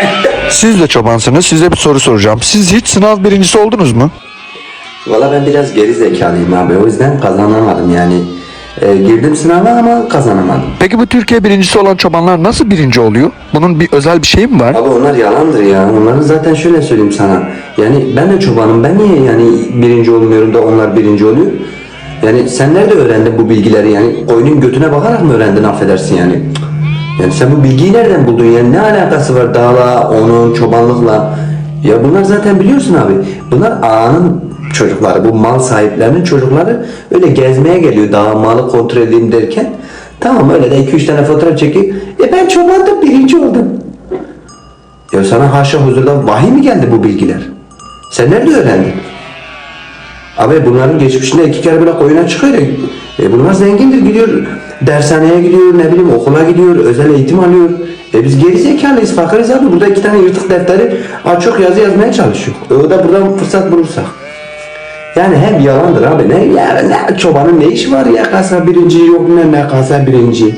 Siz de çobansınız. Size bir soru soracağım. Siz hiç sınav birincisi oldunuz mu? Valla ben biraz geri zekalıyım abi. O yüzden kazanamadım yani. Ee, girdim sınava ama kazanamadım. Peki bu Türkiye birincisi olan çobanlar nasıl birinci oluyor? Bunun bir özel bir şeyi mi var? Abi onlar yalandır ya. Onları zaten şöyle söyleyeyim sana. Yani ben de çobanım. Ben niye yani birinci olmuyorum da onlar birinci oluyor? Yani sen nerede öğrendin bu bilgileri yani? Koyunun götüne bakarak mı öğrendin affedersin yani? Yani sen bu bilgiyi nereden buldun yani? Ne alakası var dağla, onun, çobanlıkla? Ya bunlar zaten biliyorsun abi. Bunlar ağanın çocukları, bu mal sahiplerinin çocukları öyle gezmeye geliyor dağ malı kontrol edeyim derken. Tamam öyle de 2-3 tane fotoğraf çekip e ben çobandım birinci oldum. Ya sana haşa huzurdan vahiy mi geldi bu bilgiler? Sen nerede öğrendin? Abi bunların geçmişinde iki kere bile koyuna çıkıyor ya. E bunlar zengindir gidiyor. Dershaneye gidiyor, ne bileyim okula gidiyor, özel eğitim alıyor. E biz geri zekalıyız, fakiriz abi. Burada iki tane yırtık defteri az çok yazı yazmaya çalışıyor. E o da buradan fırsat bulursak. Yani hem yalandır abi. Ne, ya, ne çobanın ne işi var ya kasa birinci yok ne ne kasa birinci.